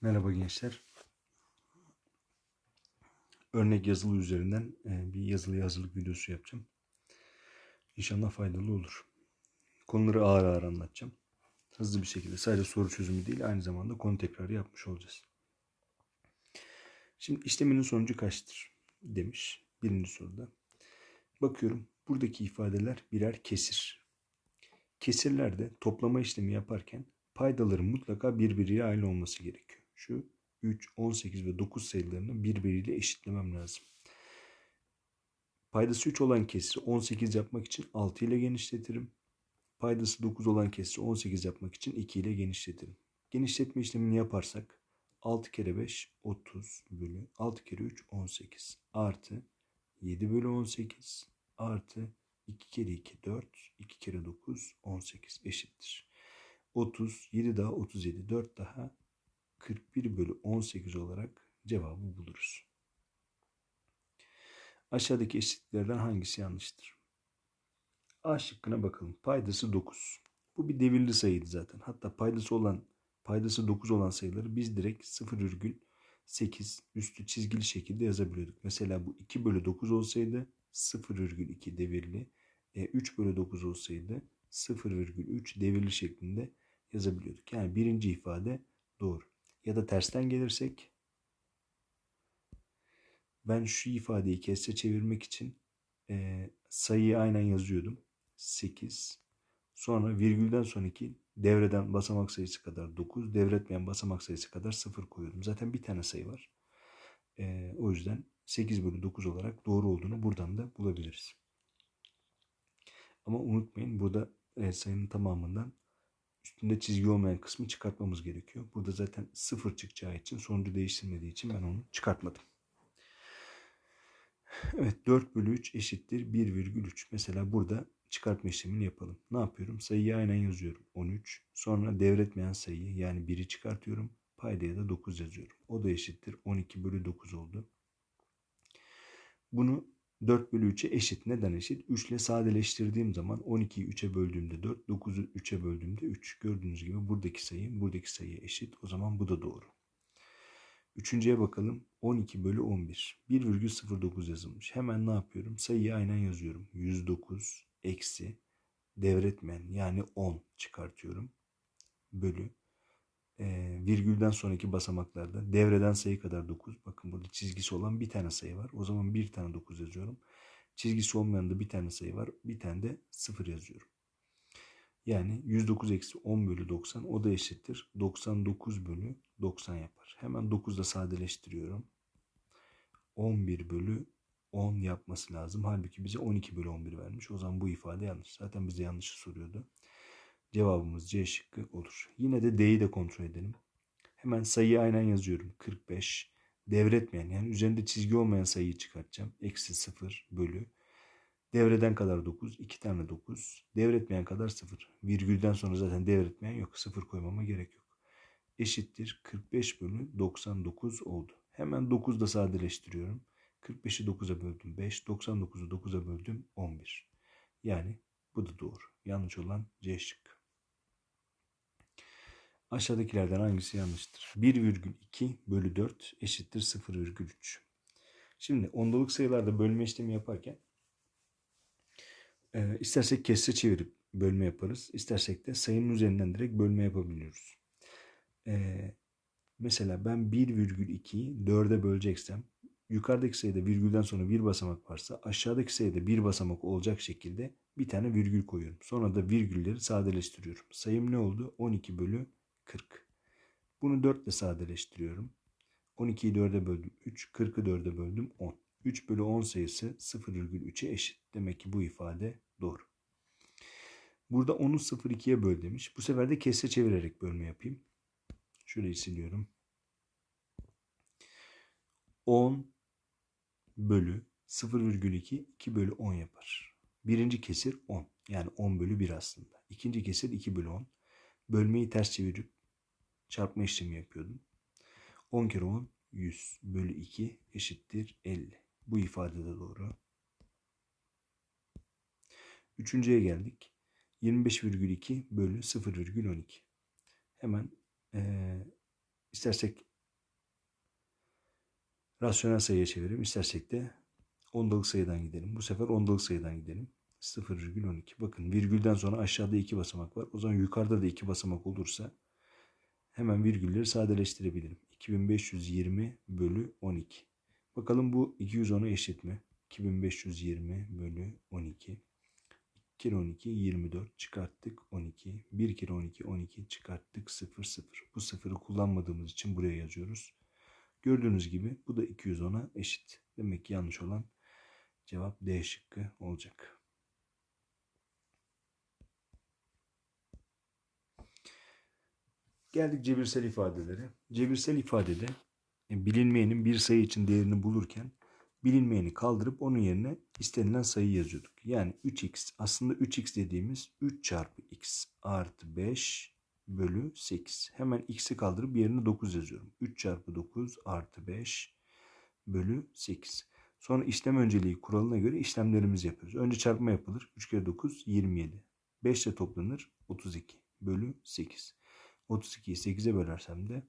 Merhaba gençler. Örnek yazılı üzerinden e, bir yazılı hazırlık videosu yapacağım. İnşallah faydalı olur. Konuları ağır ağır anlatacağım. Hızlı bir şekilde sadece soru çözümü değil aynı zamanda konu tekrarı yapmış olacağız. Şimdi işleminin sonucu kaçtır demiş birinci soruda. Bakıyorum buradaki ifadeler birer kesir. Kesirlerde toplama işlemi yaparken paydaların mutlaka birbiriyle aynı olması gerekiyor. Şu 3, 18 ve 9 sayılarını birbiriyle eşitlemem lazım. Paydası 3 olan kesri 18 yapmak için 6 ile genişletirim. Paydası 9 olan kesri 18 yapmak için 2 ile genişletirim. Genişletme işlemini yaparsak 6 kere 5 30 bölü 6 kere 3 18 artı 7 bölü 18 artı 2 kere 2 4 2 kere 9 18 eşittir. 30 7 daha 37 4 daha 41 bölü 18 olarak cevabı buluruz. Aşağıdaki eşitliklerden hangisi yanlıştır? A şıkkına bakalım. Paydası 9. Bu bir devirli sayıydı zaten. Hatta paydası olan paydası 9 olan sayıları biz direkt 0,8 üstü çizgili şekilde yazabiliyorduk. Mesela bu 2 bölü 9 olsaydı 0,2 devirli. E, 3 bölü 9 olsaydı 0,3 devirli şeklinde yazabiliyorduk. Yani birinci ifade doğru. Ya da tersten gelirsek ben şu ifadeyi kesre çevirmek için e, sayıyı aynen yazıyordum. 8 sonra virgülden sonraki devreden basamak sayısı kadar 9 devretmeyen basamak sayısı kadar 0 koyuyordum. Zaten bir tane sayı var. E, o yüzden 8 bölü 9 olarak doğru olduğunu buradan da bulabiliriz. Ama unutmayın burada e, sayının tamamından üstünde çizgi olmayan kısmı çıkartmamız gerekiyor. Burada zaten sıfır çıkacağı için sonucu değiştirmediği için ben onu çıkartmadım. Evet 4 bölü 3 eşittir 1,3. Mesela burada çıkartma işlemini yapalım. Ne yapıyorum? Sayıyı aynen yazıyorum. 13. Sonra devretmeyen sayıyı yani 1'i çıkartıyorum. Paydaya da 9 yazıyorum. O da eşittir 12 bölü 9 oldu. Bunu 4 bölü 3'e eşit. Neden eşit? 3 ile sadeleştirdiğim zaman 12'yi 3'e böldüğümde 4, 9'u 3'e böldüğümde 3. Gördüğünüz gibi buradaki sayı buradaki sayıya eşit. O zaman bu da doğru. Üçüncüye bakalım. 12 bölü 11. 1,09 yazılmış. Hemen ne yapıyorum? Sayıyı aynen yazıyorum. 109 eksi devretmen yani 10 çıkartıyorum. Bölü. E, virgülden sonraki basamaklarda devreden sayı kadar 9. Bakın burada çizgisi olan bir tane sayı var. O zaman bir tane 9 yazıyorum. Çizgisi olmayan da bir tane sayı var. Bir tane de 0 yazıyorum. Yani 109 eksi 10 bölü 90 o da eşittir. 99 bölü 90 yapar. Hemen 9'da sadeleştiriyorum. 11 bölü 10 yapması lazım. Halbuki bize 12 bölü 11 vermiş. O zaman bu ifade yanlış. Zaten bize yanlışı soruyordu. Cevabımız C şıkkı olur. Yine de D'yi de kontrol edelim. Hemen sayıyı aynen yazıyorum. 45 devretmeyen yani üzerinde çizgi olmayan sayıyı çıkartacağım. Eksi 0 bölü. Devreden kadar 9. 2 tane 9. Devretmeyen kadar 0. Virgülden sonra zaten devretmeyen yok. 0 koymama gerek yok. Eşittir 45 bölü 99 oldu. Hemen 9'da sadeleştiriyorum. 45'i 9'a böldüm 5. 99'u 9'a böldüm 11. Yani bu da doğru. Yanlış olan C şıkkı. Aşağıdakilerden hangisi yanlıştır? 1,2 bölü 4 eşittir 0,3. Şimdi ondalık sayılarda bölme işlemi yaparken e, istersek kesre çevirip bölme yaparız. İstersek de sayının üzerinden direkt bölme yapabiliyoruz. E, mesela ben 1,2'yi 4'e böleceksem yukarıdaki sayıda virgülden sonra bir basamak varsa aşağıdaki sayıda bir basamak olacak şekilde bir tane virgül koyuyorum. Sonra da virgülleri sadeleştiriyorum. Sayım ne oldu? 12 bölü 40. Bunu 4 ile sadeleştiriyorum. 12'yi 4'e böldüm 3, 40'ı 4'e böldüm 10. 3 bölü 10 sayısı 0,3'e eşit. Demek ki bu ifade doğru. Burada 10'u 0,2'ye böl demiş. Bu sefer de kesre çevirerek bölme yapayım. Şurayı siliyorum. 10 bölü 0,2 2 bölü 10 yapar. Birinci kesir 10. Yani 10 bölü 1 aslında. İkinci kesir 2 bölü 10. Bölmeyi ters çevirip çarpma işlemi yapıyordum. 10 kere 10 100 bölü 2 eşittir 50. Bu ifade de doğru. Üçüncüye geldik. 25,2 bölü 0,12. Hemen e, İstersek rasyonel sayıya çevirelim. İstersek de ondalık sayıdan gidelim. Bu sefer ondalık sayıdan gidelim. 0,12. Bakın virgülden sonra aşağıda iki basamak var. O zaman yukarıda da iki basamak olursa hemen virgülleri sadeleştirebilirim. 2520 bölü 12. Bakalım bu 210'a eşit mi? 2520 bölü 12. 2 kere 12 24 çıkarttık 12. 1 kere 12 12 çıkarttık 0 0. Bu sıfırı kullanmadığımız için buraya yazıyoruz. Gördüğünüz gibi bu da 210'a eşit. Demek ki yanlış olan cevap D şıkkı olacak. Geldik cebirsel ifadelere. Cebirsel ifadede e, bilinmeyenin bir sayı için değerini bulurken bilinmeyeni kaldırıp onun yerine istenilen sayı yazıyorduk. Yani 3x aslında 3x dediğimiz 3 çarpı x artı 5 bölü 8. Hemen x'i kaldırıp yerine 9 yazıyorum. 3 çarpı 9 artı 5 bölü 8. Sonra işlem önceliği kuralına göre işlemlerimizi yapıyoruz. Önce çarpma yapılır. 3 kere 9 27. 5 ile toplanır 32 bölü 8. 32'yi 8'e bölersem de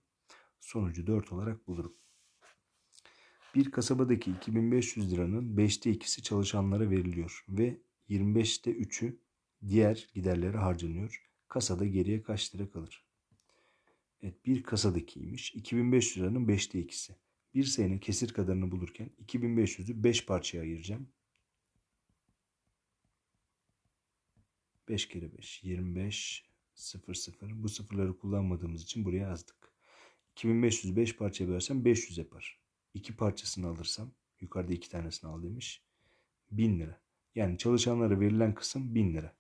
sonucu 4 olarak bulurum. Bir kasabadaki 2500 liranın 5'te 2'si çalışanlara veriliyor ve 25'te 3'ü diğer giderlere harcanıyor. Kasada geriye kaç lira kalır? Evet bir kasadakiymiş. 2500 liranın 5'te 2'si. Bir sayının kesir kadarını bulurken 2500'ü 5 parçaya ayıracağım. 5 kere 5 25 0 0. Bu sıfırları kullanmadığımız için buraya yazdık. 2500 5 parçaya bölersem 500 yapar. 2 parçasını alırsam yukarıda 2 tanesini al demiş. 1000 lira. Yani çalışanlara verilen kısım 1000 lira.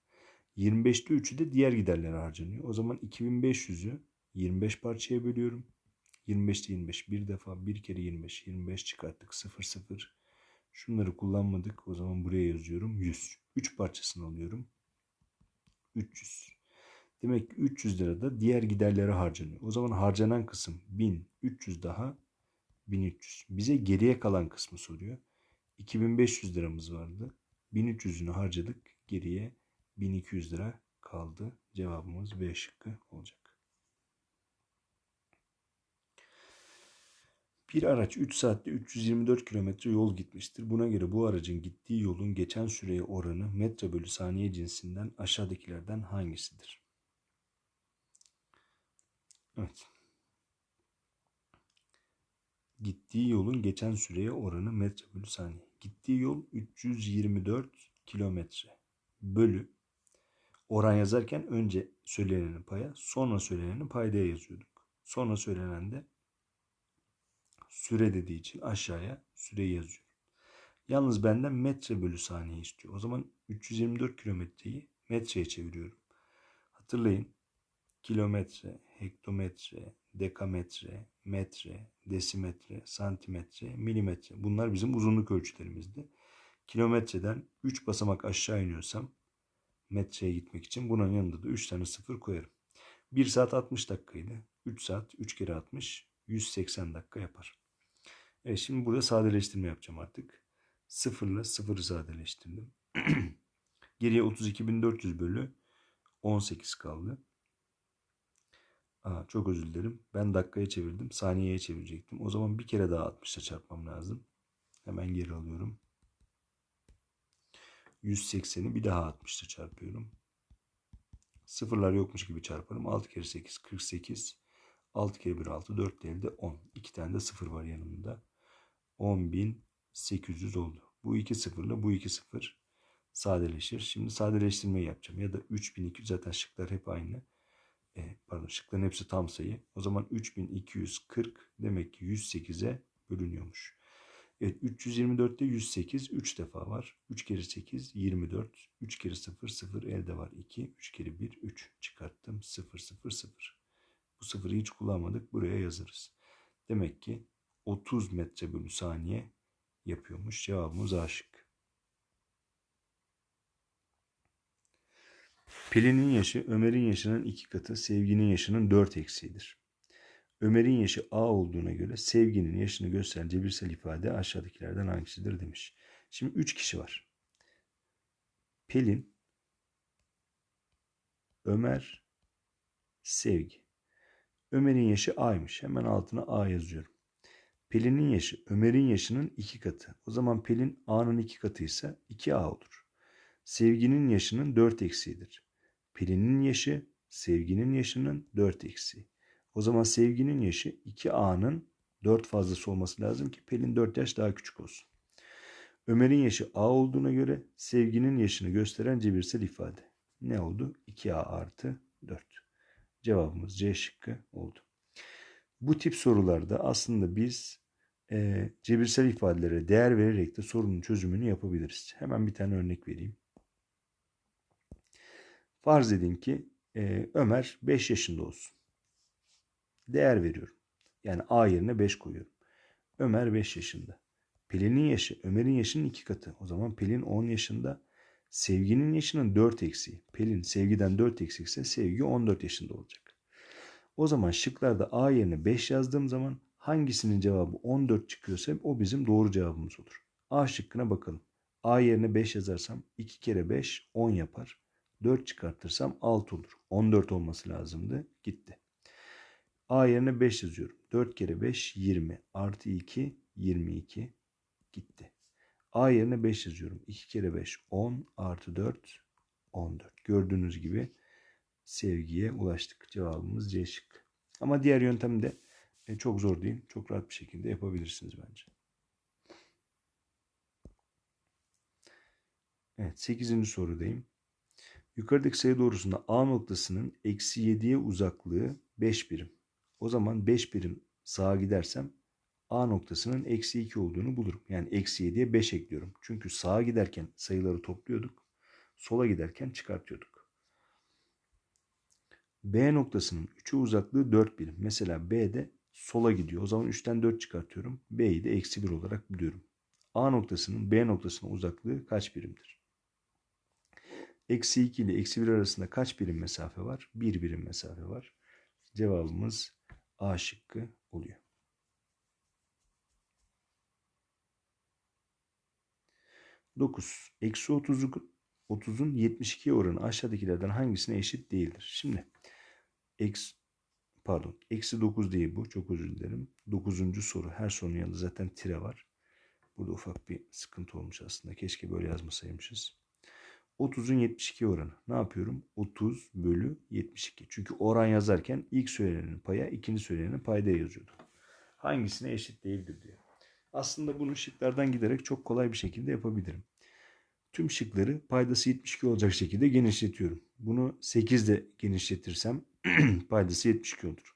25'te 3'ü de diğer giderlere harcanıyor. O zaman 2500'ü 25 parçaya bölüyorum. 25'te 25 bir defa bir kere 25 25 çıkarttık 0 0. Şunları kullanmadık. O zaman buraya yazıyorum 100. 3 parçasını alıyorum. 300. Demek ki 300 lira da diğer giderlere harcanıyor. O zaman harcanan kısım 1000, 300 daha 1300. Bize geriye kalan kısmı soruyor. 2500 liramız vardı. 1300'ünü harcadık. Geriye 1200 lira kaldı. Cevabımız B şıkkı olacak. Bir araç 3 saatte 324 kilometre yol gitmiştir. Buna göre bu aracın gittiği yolun geçen süreye oranı metre bölü saniye cinsinden aşağıdakilerden hangisidir? Evet. Gittiği yolun geçen süreye oranı metre bölü saniye. Gittiği yol 324 kilometre bölü oran yazarken önce söylenenin paya sonra söylenenin paydaya yazıyorduk. Sonra söylenen de süre dediği için aşağıya süreyi yazıyorum. Yalnız benden metre bölü saniye istiyor. O zaman 324 kilometreyi metreye çeviriyorum. Hatırlayın kilometre, hektometre, dekametre, metre, desimetre, santimetre, milimetre. Bunlar bizim uzunluk ölçülerimizdi. Kilometreden 3 basamak aşağı iniyorsam metreye gitmek için bunun yanında da 3 tane sıfır koyarım. 1 saat 60 dakikaydı. 3 saat 3 kere 60 180 dakika yapar. Evet şimdi burada sadeleştirme yapacağım artık. 0 ile 0'ı sadeleştirdim. Geriye 32.400 bölü 18 kaldı. Aa, çok özür dilerim. Ben dakikaya çevirdim. Saniyeye çevirecektim. O zaman bir kere daha 60'la çarpmam lazım. Hemen geri alıyorum. 180'i bir daha 60'la çarpıyorum. Sıfırlar yokmuş gibi çarparım. 6 kere 8 48. 6 kere 1 6 4 elde 10. 2 tane de sıfır var yanımda. 10.800 oldu. Bu iki sıfırla bu iki sıfır sadeleşir. Şimdi sadeleştirmeyi yapacağım. Ya da 3200 zaten şıklar hep aynı e, pardon şıkların hepsi tam sayı. O zaman 3240 demek ki 108'e bölünüyormuş. Evet 324'te 108 3 defa var. 3 kere 8 24. 3 kere 0 0 elde var 2. 3 kere 1 3 çıkarttım 0 0 0. Bu sıfırı hiç kullanmadık. Buraya yazarız. Demek ki 30 metre bölü saniye yapıyormuş. Cevabımız A Pelin'in yaşı Ömer'in yaşının iki katı, Sevgi'nin yaşının dört eksiğidir. Ömer'in yaşı A olduğuna göre Sevgi'nin yaşını gösteren cebirsel ifade aşağıdakilerden hangisidir demiş. Şimdi üç kişi var. Pelin, Ömer, Sevgi. Ömer'in yaşı A'ymış. Hemen altına A yazıyorum. Pelin'in yaşı Ömer'in yaşının iki katı. O zaman Pelin A'nın iki katıysa 2A olur. Sevginin yaşının 4 eksiğidir. Pelin'in yaşı sevginin yaşının 4 eksiği. O zaman sevginin yaşı 2A'nın 4 fazlası olması lazım ki Pelin 4 yaş daha küçük olsun. Ömer'in yaşı A olduğuna göre sevginin yaşını gösteren cebirsel ifade. Ne oldu? 2A artı 4. Cevabımız C şıkkı oldu. Bu tip sorularda aslında biz e, cebirsel ifadelere değer vererek de sorunun çözümünü yapabiliriz. Hemen bir tane örnek vereyim. Farz edin ki e, Ömer 5 yaşında olsun. Değer veriyorum. Yani A yerine 5 koyuyorum. Ömer 5 yaşında. Pelin'in yaşı Ömer'in yaşının 2 katı. O zaman Pelin 10 yaşında. Sevginin yaşının 4 eksiği. Pelin sevgiden 4 eksikse sevgi 14 yaşında olacak. O zaman şıklarda A yerine 5 yazdığım zaman hangisinin cevabı 14 çıkıyorsa o bizim doğru cevabımız olur. A şıkkına bakalım. A yerine 5 yazarsam 2 kere 5 10 yapar. 4 çıkartırsam 6 olur. 14 olması lazımdı. Gitti. A yerine 5 yazıyorum. 4 kere 5 20. Artı 2 22. Gitti. A yerine 5 yazıyorum. 2 kere 5 10 artı 4 14. Gördüğünüz gibi sevgiye ulaştık. Cevabımız C şık. Ama diğer yöntem de e, çok zor değil. Çok rahat bir şekilde yapabilirsiniz bence. Evet 8. sorudayım. Yukarıdaki sayı doğrusunda A noktasının eksi 7'ye uzaklığı 5 birim. O zaman 5 birim sağa gidersem A noktasının eksi 2 olduğunu bulurum. Yani eksi 7'ye 5 ekliyorum. Çünkü sağa giderken sayıları topluyorduk. Sola giderken çıkartıyorduk. B noktasının 3'e uzaklığı 4 birim. Mesela B'de sola gidiyor. O zaman 3'ten 4 çıkartıyorum. B'yi de eksi 1 olarak buluyorum. A noktasının B noktasına uzaklığı kaç birimdir? Eksi 2 ile eksi 1 arasında kaç birim mesafe var? 1 birim mesafe var. Cevabımız A şıkkı oluyor. Dokuz. Eksi 30'un 30'un 72 oranı aşağıdakilerden hangisine eşit değildir? Şimdi eksi pardon eksi 9 değil bu çok özür dilerim. 9. soru her sorunun yanında zaten tire var. Burada ufak bir sıkıntı olmuş aslında. Keşke böyle yazmasaymışız. 30'un 72 oranı. Ne yapıyorum? 30 bölü 72. Çünkü oran yazarken ilk söylenenin paya, ikinci söylenenin payda yazıyordu. Hangisine eşit değildir diyor. Aslında bunu şıklardan giderek çok kolay bir şekilde yapabilirim. Tüm şıkları paydası 72 olacak şekilde genişletiyorum. Bunu 8 ile genişletirsem paydası 72 olur.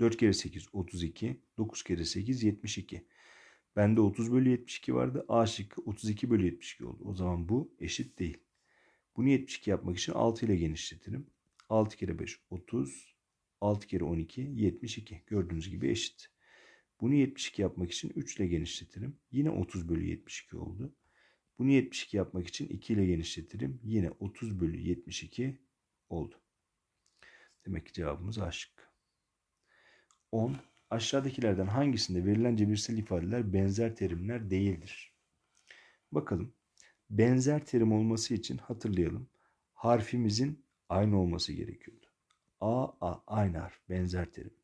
4 kere 8 32, 9 kere 8 72. Bende 30 bölü 72 vardı. A şıkkı 32 bölü 72 oldu. O zaman bu eşit değil. Bunu 72 yapmak için 6 ile genişletirim. 6 kere 5 30. 6 kere 12 72. Gördüğünüz gibi eşit. Bunu 72 yapmak için 3 ile genişletirim. Yine 30 bölü 72 oldu. Bunu 72 yapmak için 2 ile genişletirim. Yine 30 bölü 72 oldu. Demek ki cevabımız A şıkkı. 10. Aşağıdakilerden hangisinde verilen cebirsel ifadeler benzer terimler değildir? Bakalım. Benzer terim olması için hatırlayalım. Harfimizin aynı olması gerekiyordu. A, A aynı harf benzer terim.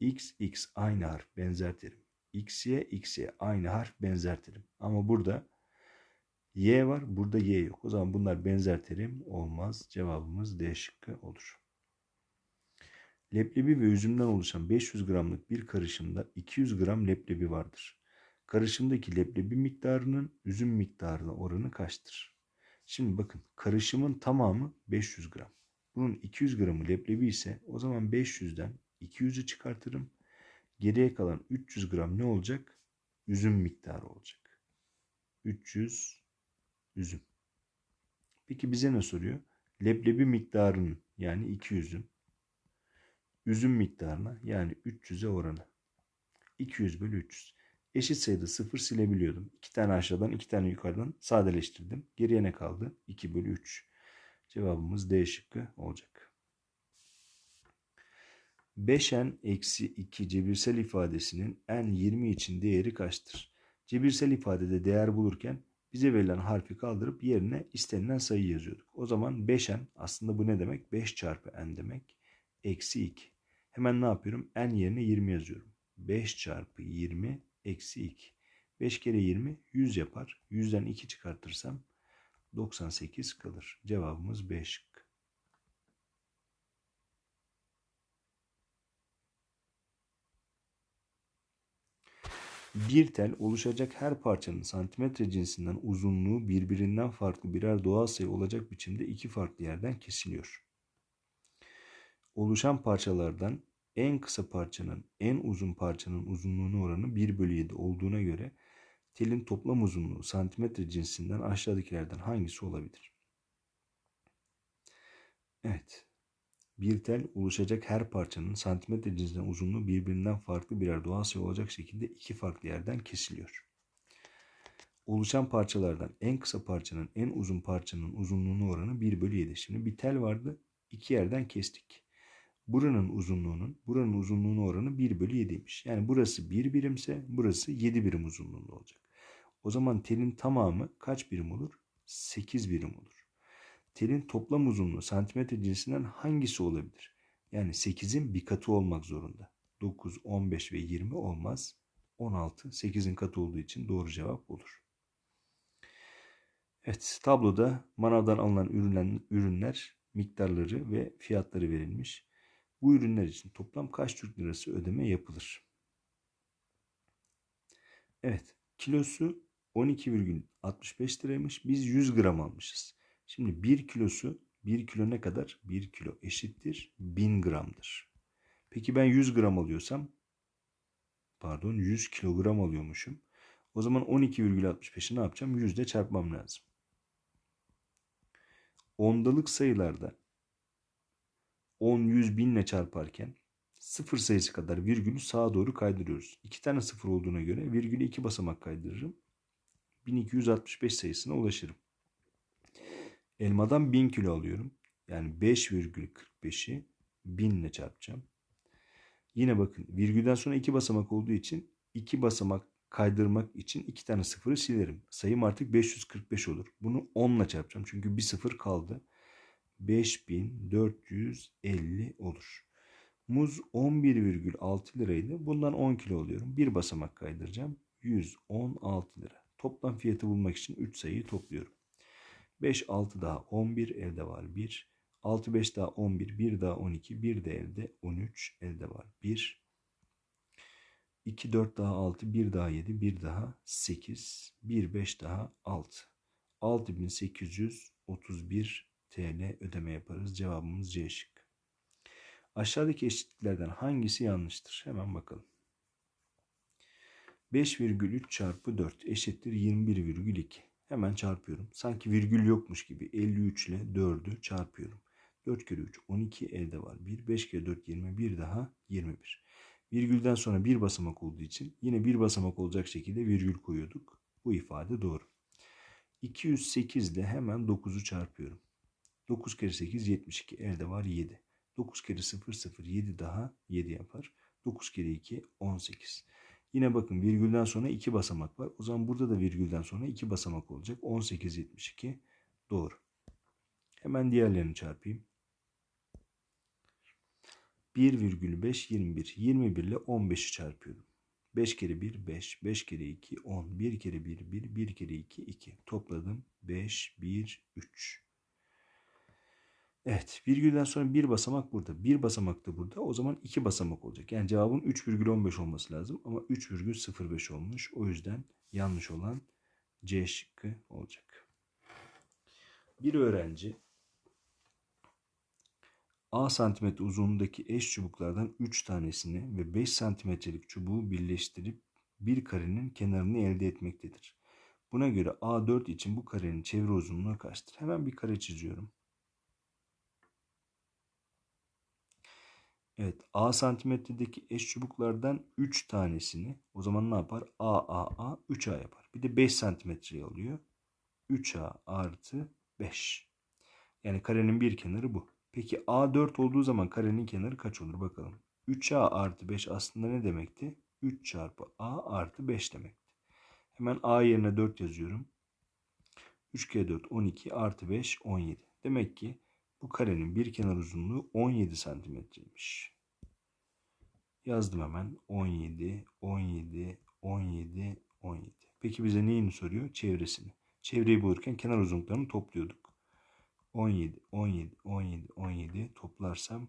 X, X aynı harf benzer terim. X, Y, X, Y aynı harf benzer terim. Ama burada Y var, burada Y yok. O zaman bunlar benzer terim olmaz. Cevabımız D şıkkı olur. Leblebi ve üzümden oluşan 500 gramlık bir karışımda 200 gram leblebi vardır. Karışımdaki leblebi miktarının üzüm miktarına oranı kaçtır? Şimdi bakın karışımın tamamı 500 gram. Bunun 200 gramı leblebi ise o zaman 500'den 200'ü çıkartırım. Geriye kalan 300 gram ne olacak? Üzüm miktarı olacak. 300 üzüm. Peki bize ne soruyor? Leblebi miktarının yani 200'ün üzüm miktarına yani 300'e oranı. 200 bölü 300. Eşit sayıda 0 silebiliyordum. 2 tane aşağıdan 2 tane yukarıdan sadeleştirdim. Geriye ne kaldı? 2 bölü 3. Cevabımız D şıkkı olacak. 5n eksi 2 cebirsel ifadesinin n 20 için değeri kaçtır? Cebirsel ifadede değer bulurken bize verilen harfi kaldırıp yerine istenilen sayı yazıyorduk. O zaman 5n aslında bu ne demek? 5 çarpı n demek. Eksi 2. Hemen ne yapıyorum? n yerine 20 yazıyorum. 5 çarpı 20 eksi 2. 5 kere 20 100 yapar. 100'den 2 çıkartırsam 98 kalır. Cevabımız 5 şıkkı. Bir tel oluşacak her parçanın santimetre cinsinden uzunluğu birbirinden farklı birer doğal sayı olacak biçimde iki farklı yerden kesiliyor. Oluşan parçalardan en kısa parçanın en uzun parçanın uzunluğuna oranı 1 bölü 7 olduğuna göre telin toplam uzunluğu santimetre cinsinden aşağıdakilerden hangisi olabilir? Evet. Bir tel oluşacak her parçanın santimetre cinsinden uzunluğu birbirinden farklı birer doğal sayı olacak şekilde iki farklı yerden kesiliyor. Oluşan parçalardan en kısa parçanın en uzun parçanın uzunluğuna oranı 1 bölü 7. Şimdi bir tel vardı. iki yerden kestik. Buranın uzunluğunun, buranın uzunluğunun oranı 1 bölü 7'ymiş. Yani burası 1 birimse burası 7 birim uzunluğunda olacak. O zaman telin tamamı kaç birim olur? 8 birim olur. Telin toplam uzunluğu santimetre cinsinden hangisi olabilir? Yani 8'in bir katı olmak zorunda. 9, 15 ve 20 olmaz. 16 8'in katı olduğu için doğru cevap olur. Evet tabloda manavdan alınan ürünler, ürünler miktarları ve fiyatları verilmiş. Bu ürünler için toplam kaç Türk lirası ödeme yapılır? Evet kilosu 12,65 liraymış. Biz 100 gram almışız. Şimdi 1 kilosu 1 kilo ne kadar? 1 kilo eşittir 1000 gramdır. Peki ben 100 gram alıyorsam pardon 100 kilogram alıyormuşum. O zaman 12,65'i ne yapacağım? 100 ile çarpmam lazım. Ondalık sayılarda 10, 100, 1000 ile çarparken sıfır sayısı kadar virgülü sağa doğru kaydırıyoruz. İki tane sıfır olduğuna göre virgülü iki basamak kaydırırım. 1265 sayısına ulaşırım. Elmadan 1000 kilo alıyorum. Yani 5,45'i 1000 ile çarpacağım. Yine bakın virgülden sonra iki basamak olduğu için iki basamak kaydırmak için iki tane sıfırı silerim. Sayım artık 545 olur. Bunu 10 ile çarpacağım. Çünkü bir sıfır kaldı. 5450 olur. Muz 11,6 liraydı. Bundan 10 kilo alıyorum. Bir basamak kaydıracağım. 116 lira. Toplam fiyatı bulmak için 3 sayıyı topluyorum. 5, 6 daha 11 elde var 1. 6, 5 daha 11, 1 daha 12, 1 de elde 13 elde var 1. 2, 4 daha 6, 1 daha 7, 1 daha 8, 1, 5 daha 6. 6831 TL ödeme yaparız. Cevabımız C şık. Aşağıdaki eşitliklerden hangisi yanlıştır? Hemen bakalım. 5,3 çarpı 4 eşittir 21,2. Hemen çarpıyorum. Sanki virgül yokmuş gibi 53 ile 4'ü çarpıyorum. 4 kere 3 12 elde var 1. 5 kere 4 21 daha 21. Virgülden sonra bir basamak olduğu için yine bir basamak olacak şekilde virgül koyuyorduk. Bu ifade doğru. 208 ile hemen 9'u çarpıyorum. 9 kere 8 72 elde var 7. 9 kere 0 0 7 daha 7 yapar. 9 kere 2 18. Yine bakın virgülden sonra 2 basamak var. O zaman burada da virgülden sonra 2 basamak olacak. 18 72 doğru. Hemen diğerlerini çarpayım. 1,5 21. 21 ile 15'i çarpıyorum. 5 kere 1 5. 5 kere 2 10. 1 kere 1 1. 1 kere 2 2. Topladım. 5 1 3. Evet virgülden sonra bir basamak burada. Bir basamak da burada. O zaman iki basamak olacak. Yani cevabın 3,15 olması lazım. Ama 3,05 olmuş. O yüzden yanlış olan C şıkkı olacak. Bir öğrenci A santimetre uzunluğundaki eş çubuklardan 3 tanesini ve 5 santimetrelik çubuğu birleştirip bir karenin kenarını elde etmektedir. Buna göre A4 için bu karenin çevre uzunluğu kaçtır? Hemen bir kare çiziyorum. Evet A santimetredeki eş çubuklardan 3 tanesini o zaman ne yapar? A A A 3A yapar. Bir de 5 santimetreyi alıyor. 3A artı 5. Yani karenin bir kenarı bu. Peki A 4 olduğu zaman karenin kenarı kaç olur bakalım. 3A artı 5 aslında ne demekti? 3 çarpı A artı 5 demekti. Hemen A yerine 4 yazıyorum. 3 kere 4 12 artı 5 17. Demek ki bu karenin bir kenar uzunluğu 17 santimetreymiş. Yazdım hemen. 17, 17, 17, 17. Peki bize neyini soruyor? Çevresini. Çevreyi bulurken kenar uzunluklarını topluyorduk. 17, 17, 17, 17 toplarsam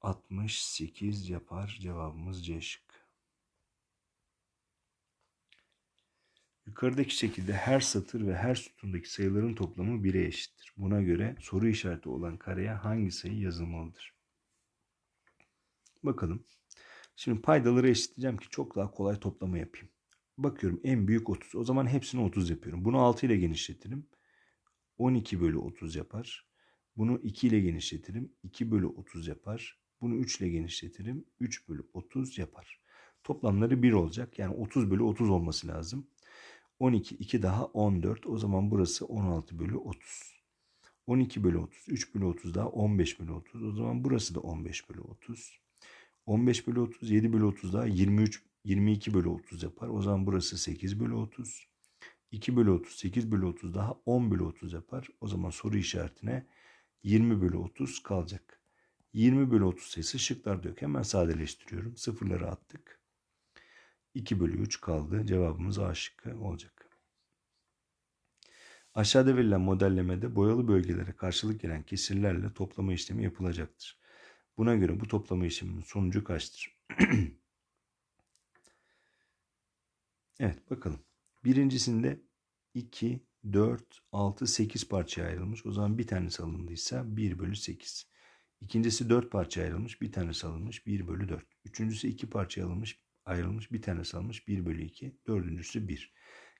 68 yapar. Cevabımız C şıkkı. Yukarıdaki şekilde her satır ve her sütundaki sayıların toplamı 1'e eşittir. Buna göre soru işareti olan kareye hangi sayı yazılmalıdır? Bakalım. Şimdi paydaları eşitleyeceğim ki çok daha kolay toplama yapayım. Bakıyorum en büyük 30. O zaman hepsini 30 yapıyorum. Bunu 6 ile genişletirim. 12 bölü 30 yapar. Bunu 2 ile genişletirim. 2 bölü 30 yapar. Bunu 3 ile genişletirim. 3 bölü 30 yapar. Toplamları 1 olacak. Yani 30 bölü 30 olması lazım. 12, 2 daha 14. O zaman burası 16 bölü 30. 12 bölü 30, 3 bölü 30 daha 15 bölü 30. O zaman burası da 15 bölü 30. 15 bölü 30, 7 bölü 30 daha 23, 22 bölü 30 yapar. O zaman burası 8 bölü 30. 2 bölü 30, 8 bölü 30 daha 10 bölü 30 yapar. O zaman soru işaretine 20 bölü 30 kalacak. 20 bölü 30 sayısı şıklarda yok. Hemen sadeleştiriyorum. Sıfırları attık. 2 bölü 3 kaldı. Cevabımız A şıkkı olacak. Aşağıda verilen modellemede boyalı bölgelere karşılık gelen kesirlerle toplama işlemi yapılacaktır. Buna göre bu toplama işleminin sonucu kaçtır? evet bakalım. Birincisinde 2, 4, 6, 8 parçaya ayrılmış. O zaman bir tanesi alındıysa 1 bölü 8. İkincisi 4 parçaya ayrılmış. Bir tanesi alınmış 1 bölü 4. Üçüncüsü 2 parçaya alınmış, ayrılmış. Bir tanesi alınmış 1 bölü 2. Dördüncüsü 1.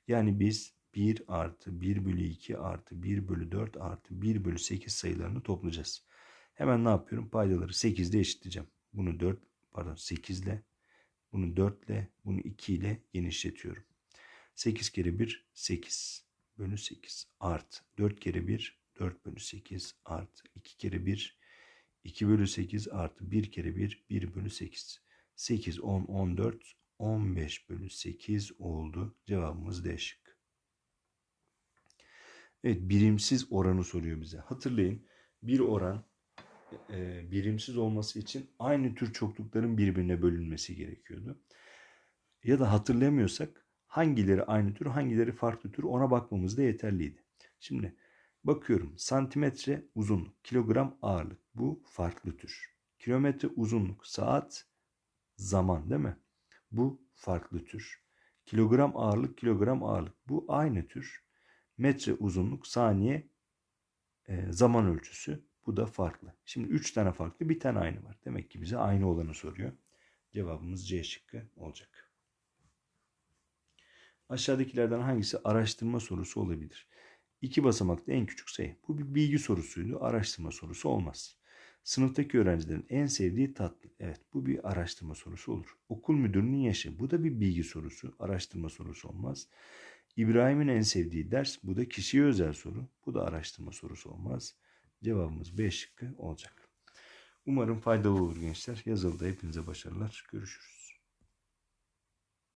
Yani biz 1 artı 1 bölü 2 artı 1 bölü 4 artı 1 bölü 8 sayılarını toplayacağız. Hemen ne yapıyorum? Paydaları 8 ile eşitleyeceğim. Bunu 4 pardon 8 ile bunu 4 ile bunu 2 ile genişletiyorum. 8 kere 1 8 bölü 8 artı 4 kere 1 4 bölü 8 artı 2 kere 1 2 bölü 8 artı 1 kere 1 1 bölü 8. 8 10 14 15 bölü 8 oldu. Cevabımız D şıkkı. Evet birimsiz oranı soruyor bize. Hatırlayın bir oran e, birimsiz olması için aynı tür çoklukların birbirine bölünmesi gerekiyordu. Ya da hatırlayamıyorsak hangileri aynı tür hangileri farklı tür ona bakmamız da yeterliydi. Şimdi bakıyorum santimetre uzunluk, kilogram ağırlık bu farklı tür. Kilometre uzunluk, saat, zaman değil mi? Bu farklı tür. Kilogram ağırlık, kilogram ağırlık bu aynı tür. Metre uzunluk, saniye, e, zaman ölçüsü bu da farklı. Şimdi 3 tane farklı bir tane aynı var. Demek ki bize aynı olanı soruyor. Cevabımız C şıkkı olacak. Aşağıdakilerden hangisi araştırma sorusu olabilir? İki basamaklı en küçük sayı. Bu bir bilgi sorusuydu. Araştırma sorusu olmaz. Sınıftaki öğrencilerin en sevdiği tatlı. Evet bu bir araştırma sorusu olur. Okul müdürünün yaşı. Bu da bir bilgi sorusu. Araştırma sorusu olmaz. İbrahim'in en sevdiği ders. Bu da kişiye özel soru. Bu da araştırma sorusu olmaz. Cevabımız B şıkkı olacak. Umarım faydalı olur gençler. Yazılıda hepinize başarılar. Görüşürüz.